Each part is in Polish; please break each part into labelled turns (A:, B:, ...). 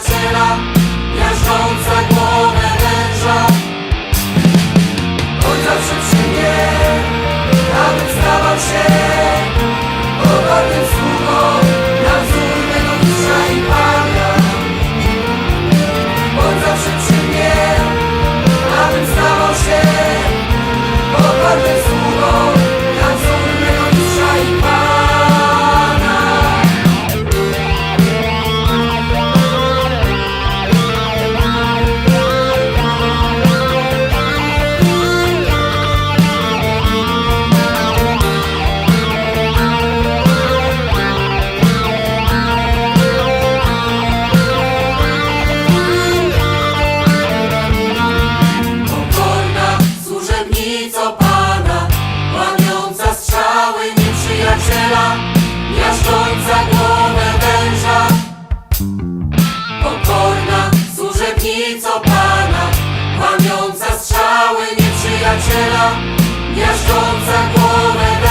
A: przyjaciela Miażdżąca głowę węża On zawsze przy mnie Abym stawał się miażdżąca głowę węża. Pokorna służebnico Pana, łamiąca strzały nieprzyjaciela, miażdżąca głowę węża.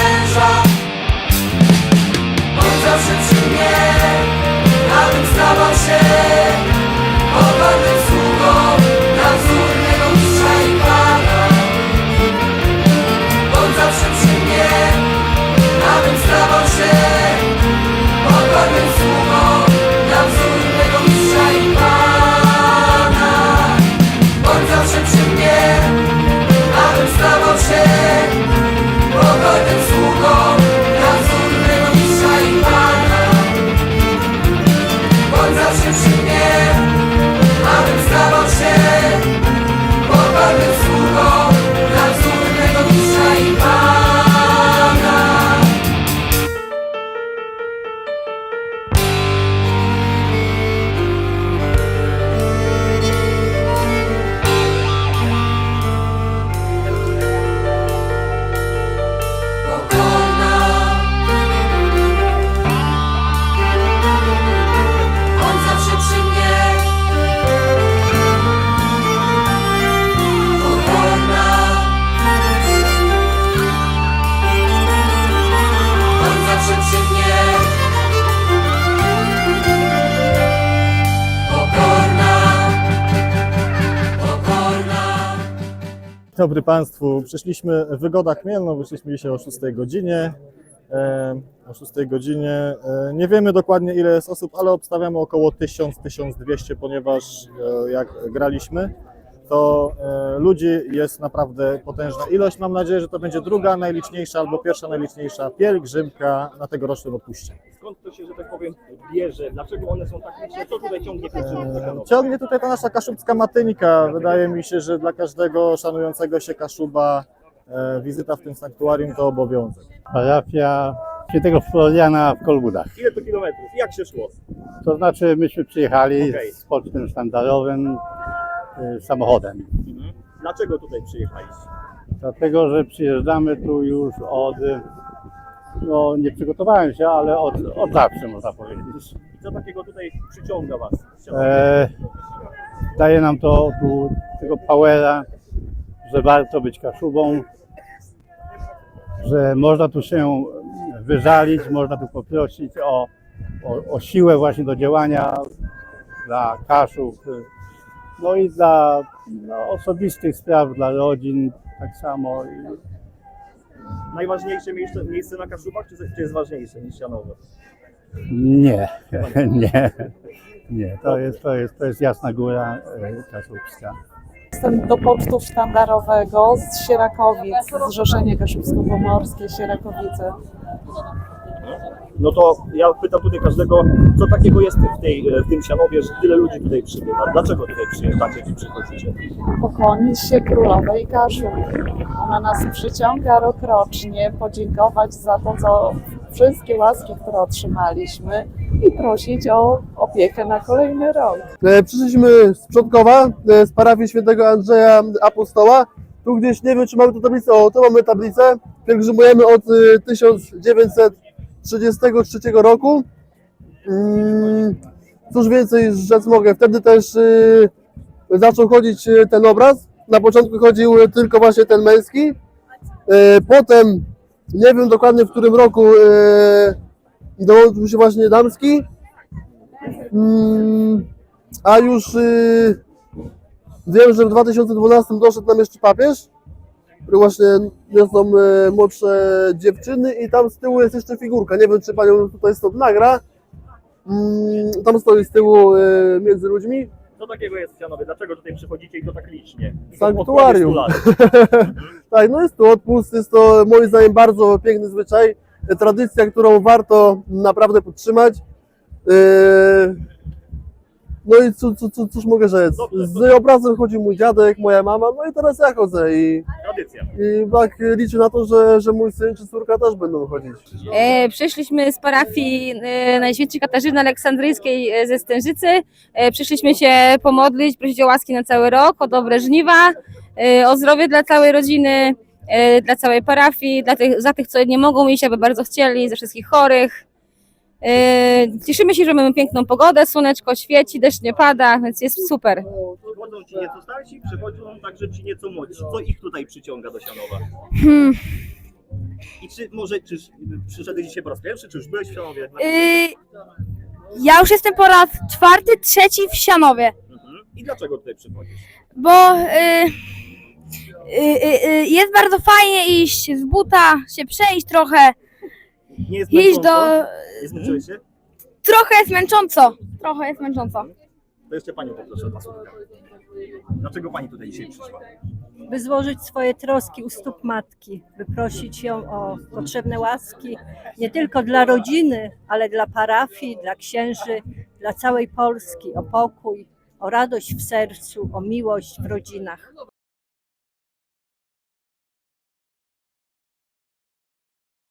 B: Dobry Państwu, przyszliśmy Wygoda Chmielno, wyszliśmy dzisiaj o 6 godzinie. E, o 6 godzinie. E, nie wiemy dokładnie ile jest osób, ale obstawiamy około 1000-1200, ponieważ e, jak graliśmy, to e, ludzi jest naprawdę potężna ilość. Mam nadzieję, że to będzie druga najliczniejsza albo pierwsza najliczniejsza pielgrzymka na tegorocznym odpuście.
C: Skąd to się, że tak powiem, bierze? Dlaczego one są tak liczne? Co tutaj ciągnie pielgrzymkę
B: Ciągnie tutaj ta nasza kaszubska matynika. Wydaje mi się, że dla każdego szanującego się kaszuba e, wizyta w tym sanktuarium to obowiązek.
D: parafia świętego Floriana w Kolbudach.
C: Ile to kilometrów? Jak się szło?
D: To znaczy myśmy przyjechali
C: Okej.
D: z pocztem sztandarowym y, samochodem.
C: Dlaczego tutaj przyjechaliście?
D: Dlatego, że przyjeżdżamy tu już od, no nie przygotowałem się, ale od, od zawsze można powiedzieć.
C: I co takiego tutaj przyciąga Was?
D: E, daje nam to tu tego powera, że warto być kaszubą, że można tu się wyżalić, można tu poprosić o, o, o siłę właśnie do działania dla kaszub, no i dla no, osobistych spraw, dla rodzin tak samo. I,
C: Najważniejsze miejsce, miejsce na Kaszubach, czy, czy jest ważniejsze niż Janowo?
D: nie, nie, nie, to jest, to jest, to jest Jasna Góra e, Kaszubska.
E: Jestem do pocztu sztandarowego z Sierakowic, Zrzeszenie Kaszubsko-Pomorskie, Sierakowice.
C: No to ja pytam tutaj każdego, co takiego jest w, tej, w tym Sianowie, że tyle ludzi tutaj przybywa? Dlaczego tutaj przyjeżdżacie, czy przychodzicie?
E: Pokłonić się królowej Kaszub. Ona nas przyciąga rokrocznie, podziękować za to, co wszystkie łaski, które otrzymaliśmy i prosić o opiekę na kolejny rok.
F: E, Przyszliśmy z Przodkowa, e, z parafii świętego Andrzeja Apostoła. Tu gdzieś, nie wiem czy mamy tu tablicę, o tu mamy tablicę. Pielgrzymujemy od e, 1933 roku. Mm, Cóż więcej rzec mogę, wtedy też e, zaczął chodzić e, ten obraz. Na początku chodził e, tylko właśnie ten męski. Potem, nie wiem dokładnie w którym roku, dołączył się właśnie damski. Mm, A już y, wiem, że w 2012 doszedł nam jeszcze papież, właśnie niosą y, młodsze dziewczyny i tam z tyłu jest jeszcze figurka. Nie wiem, czy panią tutaj stąd nagra. Mm, tam stoi z tyłu y, między ludźmi.
C: Co takiego jest w Sianowie? Dlaczego tutaj przychodzicie i to tak licznie? I
F: Sanktuarium.
C: od 20 lat.
F: Tak, no jest to odpust, jest to moim zdaniem bardzo piękny zwyczaj, tradycja, którą warto naprawdę podtrzymać. Yy, No i co, co, co, cóż mogę rzec? Z obrazem chodzi mój dziadek, moja mama, no i teraz ja chodzę i,
C: Tradycja.
F: i tak liczę na to, że, że mój syn czy córka też będą chodzić.
A: E, przyszliśmy z parafii e, Najświętszej Katarzyny Aleksandryjskiej e, ze Stężycy. E, przyszliśmy się pomodlić, prosić o łaski na cały rok, o dobre żniwa, e, o zdrowie dla całej rodziny, e, dla całej parafii, dla tych, za tych, co nie mogą iść, aby bardzo chcieli, za wszystkich chorych. E, cieszymy się, że mamy piękną pogodę, słoneczko świeci, deszcz nie pada, więc jest super.
C: Przychodzą ci nieco starsi, przychodzą także ci nieco młodsi. Co ich tutaj przyciąga do Sianowa?
A: Hmm.
C: I czy może, czy przyszedłeś dzisiaj po raz pierwszy, czy już byłeś w Sianowie?
G: Y, ja już jestem po raz czwarty, trzeci w Sianowie,
C: Mhm. I dlaczego tutaj przychodzisz?
G: bo y, y, y, y, jest bardzo fajnie iść z buta, się przejść trochę,
C: Nie jest
G: iść do...
C: Nie zmęczyłeś się?
G: Trochę jest męcząco, trochę jest męcząco.
C: To jeszcze Panią poproszę o dwa słówka. Dlaczego Pani tutaj dzisiaj przyszła?
H: by złożyć swoje troski u stóp matki, by prosić ją o potrzebne łaski nie tylko dla rodziny, ale dla parafii, dla księży, dla całej Polski, o pokój, o radość w sercu, o miłość w rodzinach.